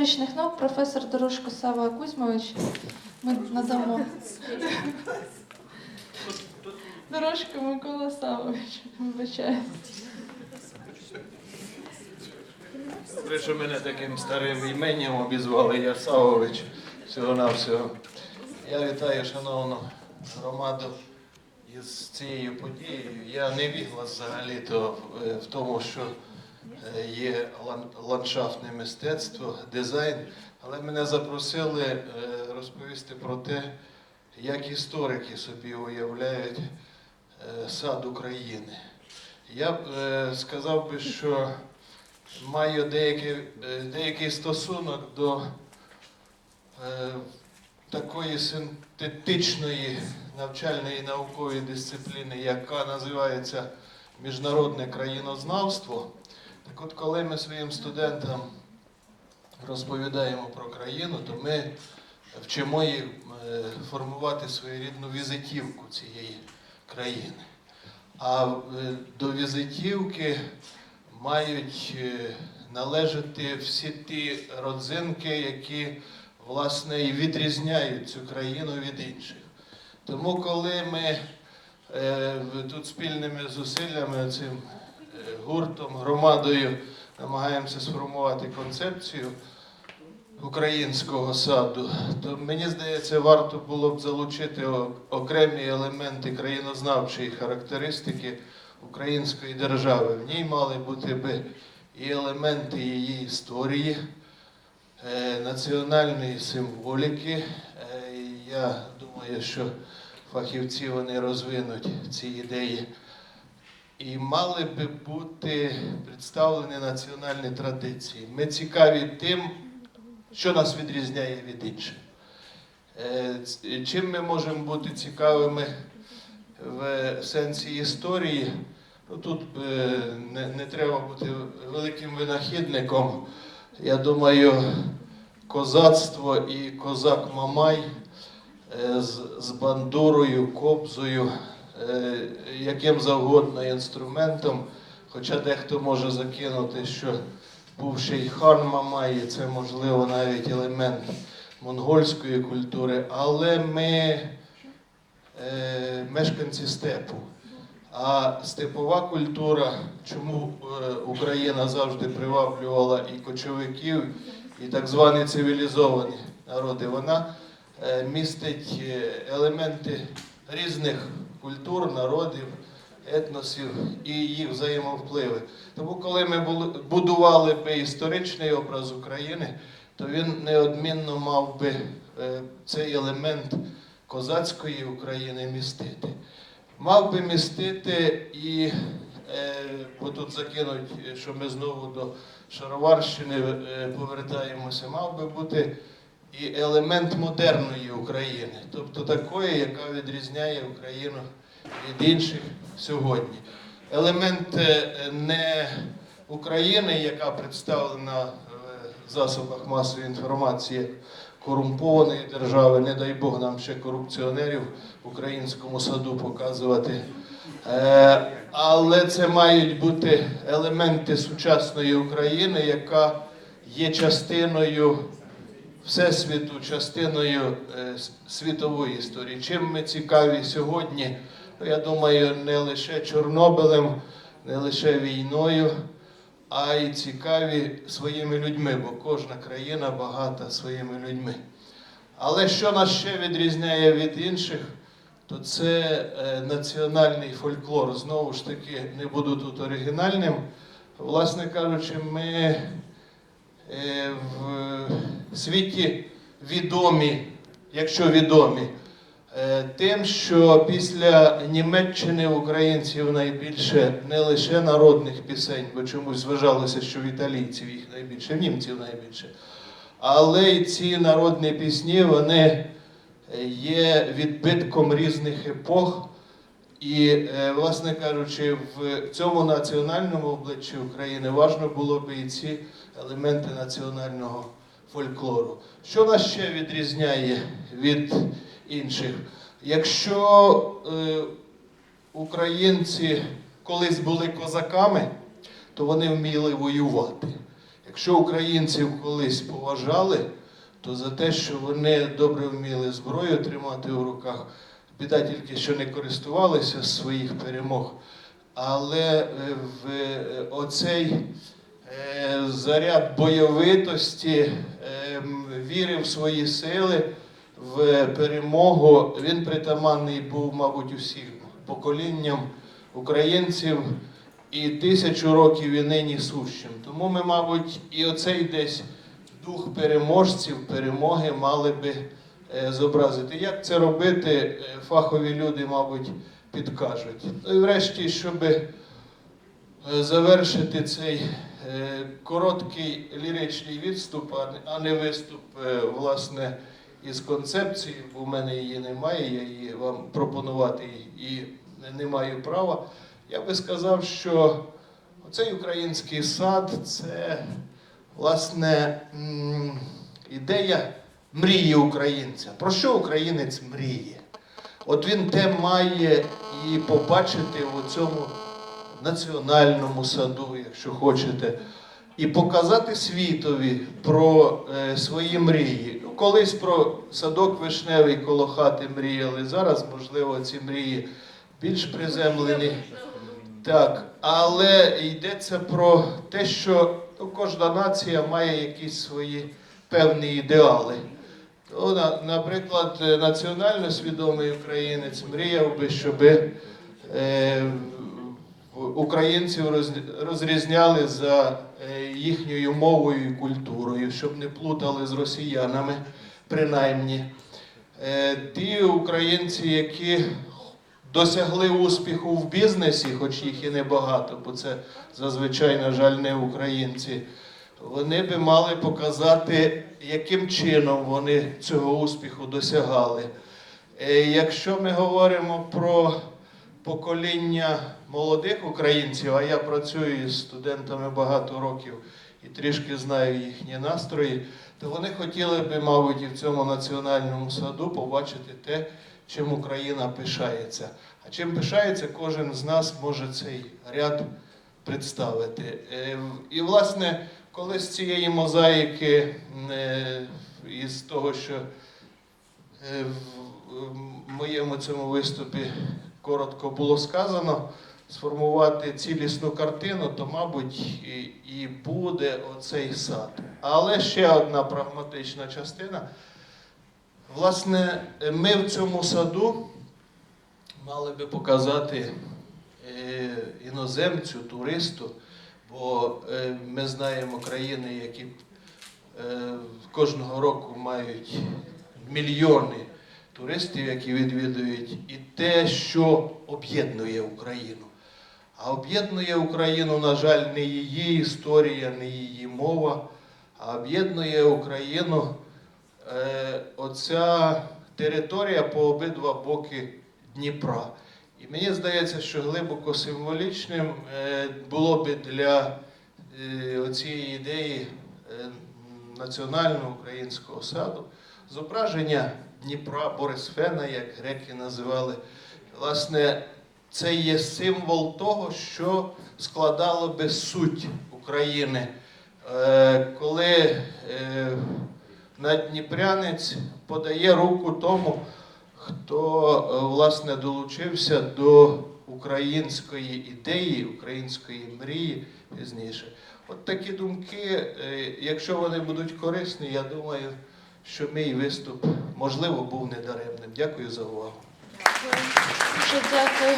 моторичних наук, професор Дорожко Сава Кузьмович. Ми надамо. Дорожко Микола Савович, вибачаю. Добре, що мене таким старим іменням обізвали Ясавович всього-навсього. Я вітаю шановну громаду із цією подією. Я не вігла взагалі-то в- в тому, що е, є ландшафтне мистецтво, дизайн, але мене запросили е, розповісти про те, як історики собі уявляють е, сад України. Я б е, сказав би, що маю деякий, е, деякий стосунок до е, такої синтетичної навчальної і наукової дисципліни, яка називається міжнародне країнознавство. Так от, коли ми своїм студентам розповідаємо про країну, то ми вчимо їх е, формувати своєрідну візитівку цієї країни. А е, до візитівки мають е, належати всі ті родзинки, які власне і відрізняють цю країну від інших. Тому, коли ми тут спільними зусиллями, цим гуртом, громадою намагаємося сформувати концепцію українського саду, то мені здається, варто було б залучити окремі елементи країнознавчої характеристики української держави. В ній мали бути би і елементи її історії, е, національної символіки. Е, Я думаю, що фахівці вони розвинуть ці ідеї. І мали би бути представлені національні традиції. Ми цікаві тим, що нас відрізняє від інших. Е, Чим ми можемо бути цікавими в сенсі історії? Ну, тут е, не, не треба бути великим винахідником. Я думаю, козацтво і козак Мамай е, з, з бандурою, кобзою, яким завгодно інструментом. Хоча дехто може закинути, що бувший хан Мамай, і це можливо навіть елемент монгольської культури, але ми е, мешканці степу. А степова культура, чому е, Україна завжди приваблювала і кочовиків, і так звані цивілізовані народи, вона е, містить е, елементи різних культур, народів, етносів і їх взаємовпливи. Тому, коли ми будували би історичний образ України, то він неодмінно мав би е, цей елемент козацької України містити. Мав би містити і, е, бо тут закинуть, що ми знову до Шароварщини е, повертаємося, мав би бути і елемент модерної України, тобто такої, яка відрізняє Україну від інших сьогодні. Елемент е, не України, яка представлена в засобах масової інформації корумпованої держави, не дай Бог нам ще корупціонерів в українському саду показувати. Е, Але це мають бути елементи сучасної України, яка є частиною Всесвіту, частиною е, світової історії. Чим ми цікаві сьогодні? Ну, я думаю, не лише Чорнобилем, не лише війною, а й цікаві своїми людьми, бо кожна країна багата своїми людьми. Але що нас ще відрізняє від інших, то це е, національний фольклор. Знову ж таки, не буду тут оригінальним. Власне кажучи, ми в світі відомі, якщо відомі, е, тим, що після Німеччини українців найбільше не лише народних пісень, бо чомусь вважалося, що в італійців їх найбільше, в німців найбільше. Але й ці народні пісні вони е, є відбитком різних епох. І, е, власне кажучи, в цьому національному обличчі України важливо було б і ці елементи національного фольклору. Що нас ще відрізняє від інших? Якщо е, українці колись були козаками, то вони вміли воювати. Якщо українців колись поважали, то за те, що вони добре вміли зброю тримати у руках, біда тільки що не користувалися своїх перемог. Але е, в е, оцей е, заряд бойовитості, віри в свої сили, в перемогу, він притаманний був, мабуть, усім поколінням українців і тисячу років і нині сущим. Тому ми, мабуть, і оцей десь дух переможців, перемоги мали би зобразити. Як це робити, е, фахові люди, мабуть, підкажуть. Ну і врешті, щоб завершити цей е, короткий ліричний відступ, а не- виступ, е, власне, із концепції, бо в мене її немає, я її вам пропонувати і не маю права. Я би сказав, що цей український сад це власне ідея мрії українця. Про що українець мріє? От він те має і побачити у цьому національному саду, якщо хочете, і показати світові про е, свої мрії. Колись про садок вишневий коло хати мріяли. Зараз, можливо, ці мрії більш приземлені. Так, але йдеться про те, що ну, кожна нація має якісь свої певні ідеали. То, наприклад, е, національно свідомий українець мріяв би, щоб е, українців розрізняли за е, їхньою мовою і культурою, щоб не плутали з росіянами, принаймні. Ті українці, які досягли успіху в бізнесі, хоч їх і небагато, бо це зазвичай, на жаль, не українці, вони би мали показати, яким чином вони цього успіху досягали. Е, Якщо ми говоримо про покоління молодих українців, а я працюю із студентами багато років і трішки знаю їхні настрої, то вони хотіли би, мабуть, і в цьому національному саду побачити те, чим Україна пишається. А чим пишається, кожен з нас може цей ряд представити. Е, І, власне, коли з цієї мозаїки, е, із того, що е, в моєму цьому виступі коротко було сказано, сформувати цілісну картину, то, мабуть, і, і буде оцей сад. Але ще одна прагматична частина. Власне, ми в цьому саду мали би показати е, іноземцю, туристу, бо е, ми знаємо країни, які е, кожного року мають мільйони туристів, які відвідують, і те, що об'єднує Україну. А об'єднує Україну, на жаль, не її історія, не її мова, а об'єднує Україну е, оця територія по обидва боки Дніпра. І мені здається, що глибоко символічним е, було би для е, цієї ідеї е, національного українського саду зображення Дніпра Борисфена, як греки називали. Власне, це є символ того, що складало би суть України. Коли наддніпрянець подає руку тому, хто е, власне долучився до української ідеї, української мрії пізніше. От такі думки, е, якщо вони будуть корисні, я думаю, що мій виступ можливо був недаремним. Дякую за увагу. Дуже дякую.